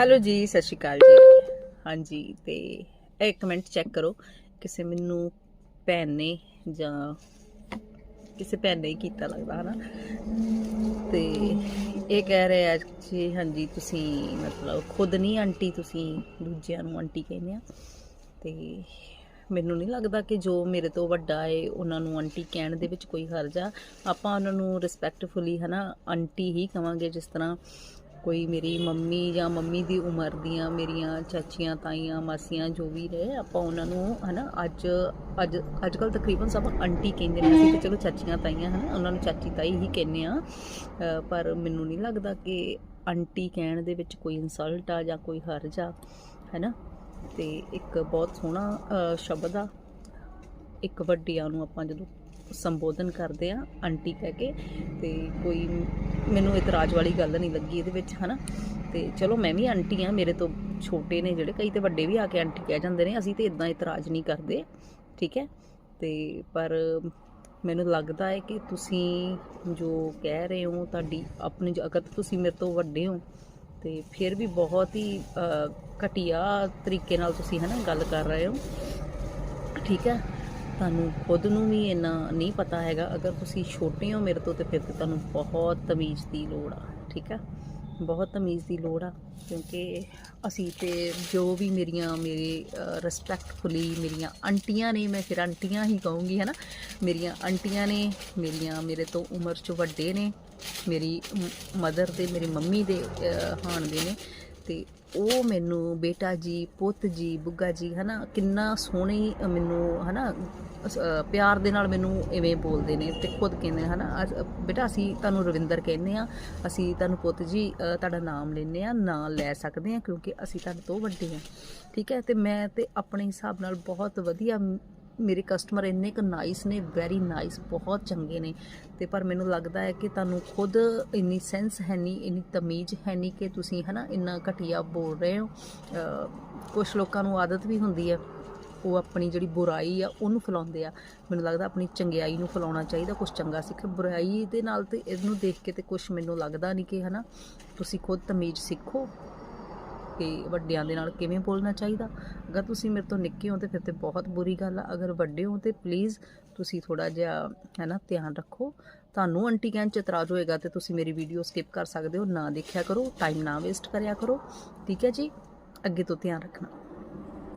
Hello ਜੀ, ਸਤਿ ਸ਼੍ਰੀ ਅਕਾਲ ਜੀ। ਹਾਂਜੀ, ਤੇ ਇਹ ਕਮੈਂਟ ਚੈੱਕ ਕਰੋ, ਕਿਸੇ ਮੈਨੂੰ ਭੈਣ ਨੇ ਜਾਂ ਕਿਸੇ ਭੈਣ ਨੇ ਹੀ ਕੀਤਾ ਲੱਗਦਾ, ਹਨਾ? ਤੇ ਇਹ ਕਹਿ ਰਹੇ ਆ ਕਿ ਹਾਂਜੀ, ਤੁਸੀਂ ਮਤਲਬ ਖੁਦ ਨਹੀਂ ਆਂਟੀ, ਤੁਸੀਂ ਦੂਜਿਆਂ ਨੂੰ ਆਂਟੀ ਕਹਿੰਦੇ ਆ। ਤੇ ਮੈਨੂੰ ਨਹੀਂ ਲੱਗਦਾ ਕਿ ਜੋ ਮੇਰੇ ਤੋਂ ਵੱਡਾ ਏ, ਉਹਨਾਂ ਨੂੰ ਆਂਟੀ ਕਹਿਣ ਦੇ ਵਿੱਚ ਕੋਈ ਹਰਜ ਆ। ਆਪਾਂ ਉਹਨਾਂ ਨੂੰ ਰਿਸਪੈਕਟਫੁਲੀ ਹਨਾ, ਆਂਟੀ ਹੀ ਕਵਾਂਗੇ ਜਿਸ ਤਰ੍ਹਾਂ ਕੋਈ ਮੇਰੀ ਮੰਮੀ ਜਾਂ ਮੰਮੀ ਦੀ ਉਮਰ ਦੀਆਂ ਮੇਰੀਆਂ ਚਾਚੀਆਂ, ਤਾਈਆਂ, ਮਾਸੀਆਂ ਜੋ ਵੀ ਰਹੇ, ਆਪਾਂ ਉਹਨਾਂ ਨੂੰ ਹਨਾ ਅੱਜ ਅੱਜ ਅੱਜ ਕੱਲ ਤਕਰੀਬਨ ਸਭ ਆਂਟੀ ਕਹਿੰਦੇ ਨੇ ਅਸੀਂ ਤੇ ਚਲੋ ਚਾਚੀਆਂ, ਤਾਈਆਂ ਹਨਾ, ਉਹਨਾਂ ਨੂੰ ਚਾਚੀ, ਤਾਈ ਹੀ ਕਹਿੰਦੇ ਆ ਪਰ ਮੈਨੂੰ ਨਹੀਂ ਲੱਗਦਾ ਕਿ ਆਂਟੀ ਕਹਿਣ ਦੇ ਵਿੱਚ ਕੋਈ ਇਨਸਲਟ ਆ ਜਾਂ ਕੋਈ ਹਰਜ ਆ, ਹੈਨਾ? ਤੇ ਇੱਕ ਬਹੁਤ ਸੋਹਣਾ ਸ਼ਬਦ ਆ, ਇੱਕ ਵੱਡਿਆਂ ਨੂੰ ਆਪਾਂ ਜਦੋਂ ਸੰਬੋਧਨ ਕਰਦੇ ਆ ਆਂਟੀ ਕਹਿ ਕੇ ਤੇ ਕੋਈ ਮੈਨੂੰ ਇਤਰਾਜ਼ ਵਾਲੀ ਗੱਲ ਨਹੀਂ ਲੱਗੀ ਇਹਦੇ ਵਿੱਚ, ਹਨਾ? ਤੇ ਚਲੋ ਮੈਂ ਵੀ ਆਂਟੀ ਆ, ਮੇਰੇ ਤੋਂ ਛੋਟੇ ਨੇ ਜਿਹੜੇ, ਕਈ ਤੇ ਵੱਡੇ ਵੀ ਆ ਕੇ ਆਂਟੀ ਕਹਿ ਜਾਂਦੇ ਨੇ, ਅਸੀਂ ਤੇ ਇਦਾਂ ਇਤਰਾਜ਼ ਨਹੀਂ ਕਰਦੇ, ਠੀਕ ਹੈ? ਤੇ ਪਰ ਮੈਨੂੰ ਲੱਗਦਾ ਹੈ ਕਿ ਤੁਸੀਂ ਜੋ ਕਹਿ ਰਹੇ ਹੋ, ਤੁਹਾਡੀ ਆਪਣੀ ਅਗਰ ਤੁਸੀਂ ਮੇਰੇ ਤੋਂ ਵੱਡੇ ਹੋ, ਤੇ ਫਿਰ ਵੀ ਬਹੁਤ ਹੀ ਘਟੀਆ ਤਰੀਕੇ ਨਾਲ ਤੁਸੀਂ, ਹਨਾ, ਗੱਲ ਕਰ ਰਹੇ ਹੋ, ਠੀਕ ਹੈ? ਤੁਹਾਨੂੰ ਖੁਦ ਨੂੰ ਵੀ ਇੰਨਾ ਨਹੀਂ ਪਤਾ ਹੈਗਾ। ਅਗਰ ਤੁਸੀਂ ਛੋਟੇ ਹੋ ਮੇਰੇ ਤੋਂ, ਤੇ ਫਿਰ ਤੁਹਾਨੂੰ ਬਹੁਤ ਤਮੀਜ਼ ਦੀ ਲੋੜ ਆ, ਠੀਕ ਆ? ਬਹੁਤ ਤਮੀਜ਼ ਦੀ ਲੋੜ ਆ, ਕਿਉਂਕਿ ਅਸੀਂ ਤੇ ਜੋ ਵੀ ਮੇਰੀਆਂ, ਮੇਰੇ ਰਿਸਪੈਕਟਫੁਲੀ ਮੇਰੀਆਂ ਆਂਟੀਆਂ ਨੇ, ਮੈਂ ਫਿਰ ਆਂਟੀਆਂ ਹੀ ਕਹੂੰਗੀ ਹੈ ਨਾ ਮੇਰੀਆਂ ਆਂਟੀਆਂ ਨੇ, ਮੇਰੀਆਂ, ਮੇਰੇ ਤੋਂ ਉਮਰ 'ਚ ਵੱਡੇ ਨੇ, ਮੇਰੀ ਮਦਰ ਦੇ, ਮੇਰੀ ਮੰਮੀ ਦੇ ਹਾਣ ਦੇ ਨੇ ਤੇ ਉਹ ਮੈਨੂੰ ਬੇਟਾ ਜੀ ਪੁੱਤ ਜੀ ਬੁੱਗਾ ਜੀ ਹਨਾ ਕਿੰਨਾ ਸੋਹਣੀ ਮੈਨੂੰ ਹਨਾ ਅਸ- ਪਿਆਰ ਦੇ ਨਾਲ ਮੈਨੂੰ ਇਵੇਂ ਬੋਲਦੇ ਨੇ ਤੇ ਖੁਦ ਕਹਿੰਦੇ ਨੇ ਹਨਾ ਅੱਜ, ਬੇਟਾ ਅਸੀਂ ਤੁਹਾਨੂੰ ਰਵਿੰਦਰ ਕਹਿੰਦੇ ਆ ਅਸੀਂ ਤੁਹਾਨੂੰ ਪੁੱਤ ਜੀ ਤੁਹਾਡਾ ਨਾਮ ਲੈਂਦੇ ਆ ਨਾਂ ਲੈ ਸਕਦੇ ਆ ਕਿਉਂਕਿ ਅਸੀਂ ਤੁਹਾਡੇ ਤੋਂ ਵੱਡੇ ਆ ਠੀਕ ਹੈ ਤੇ ਮੈਂ ਤੇ ਆਪਣੇ ਹਿਸਾਬ ਨਾਲ ਬਹੁਤ ਵਧੀਆ ਮੇਰੇ ਕਸਟਮਰ ਇੰਨੇ ਕੁ ਨਾਈਸ ਨੇ ਵੈਰੀ ਨਾਈਸ ਬਹੁਤ ਚੰਗੇ ਨੇ। ਤੇ ਪਰ ਮੈਨੂੰ ਲੱਗਦਾ ਹੈ ਕਿ ਤੁਹਾਨੂੰ ਖੁਦ ਇੰਨੀ ਸੈਂਸ ਹੈ ਨਹੀਂ ਇੰਨੀ ਤਮੀਜ਼ ਹੈ ਨਹੀਂ ਕਿ ਤੁਸੀਂ ਹਨਾ ਇੰਨਾ ਘਟੀਆ ਬੋਲ ਰਹੇ ਹੋ। ਕੁਝ ਲੋਕਾਂ ਨੂੰ ਆਦਤ ਵੀ ਹੁੰਦੀ ਹੈ, ਉਹ ਆਪਣੀ ਜਿਹੜੀ ਬੁਰਾਈ ਆ ਉਹਨੂੰ ਫੈਲਾਉਂਦੇ ਆ। ਮੈਨੂੰ ਲੱਗਦਾ ਆਪਣੀ ਚੰਗਿਆਈ ਨੂੰ ਫੈਲਾਉਣਾ ਚਾਹੀਦਾ ਕੁਝ ਚੰਗਾ ਸਿੱਖ। ਬੁਰਾਈ ਦੇ ਨਾਲ ਤੇ ਇਹਨੂੰ ਦੇਖ ਕੇ ਤੇ ਕੁਝ ਮੈਨੂੰ ਲੱਗਦਾ ਨਹੀਂ ਕਿ ਹਨਾ ਤੁਸੀਂ ਖੁਦ ਤਮੀਜ਼ ਸਿੱਖੋ। ਕਿ ਵੱਡਿਆਂ ਦੇ ਨਾਲ ਕਿਵੇਂ ਬੋਲਣਾ ਚਾਹੀਦਾ? ਅਗਰ ਤੁਸੀਂ ਮੇਰੇ ਤੋਂ ਨਿੱਕੇ ਹੋ ਤੇ ਫਿਰ ਤੇ ਬਹੁਤ ਬੁਰੀ ਗੱਲ ਆ। ਅਗਰ ਵੱਡੇ ਹੋ ਤੇ ਪਲੀਜ਼ ਤੁਸੀਂ ਥੋੜਾ ਜਿਹਾ, ਹੈ ਨਾ, ਧਿਆਨ ਰੱਖੋ। ਤੁਹਾਨੂੰ ਆਂਟੀ ਕਹਿਣ ਚ ਇਤਰਾਜ਼ ਹੋਏਗਾ ਤੇ ਤੁਸੀਂ ਮੇਰੀ ਵੀਡੀਓ ਸਕਿਪ ਕਰ ਸਕਦੇ ਹੋ। ਨਾ ਦੇਖਿਆ ਕਰੋ ਟਾਈਮ ਨਾ ਵੇਸਟ ਕਰਿਆ ਕਰੋ। ਠੀਕ ਹੈ ਜੀ? ਅੱਗੇ ਤੋਂ ਧਿਆਨ ਰੱਖਣਾ।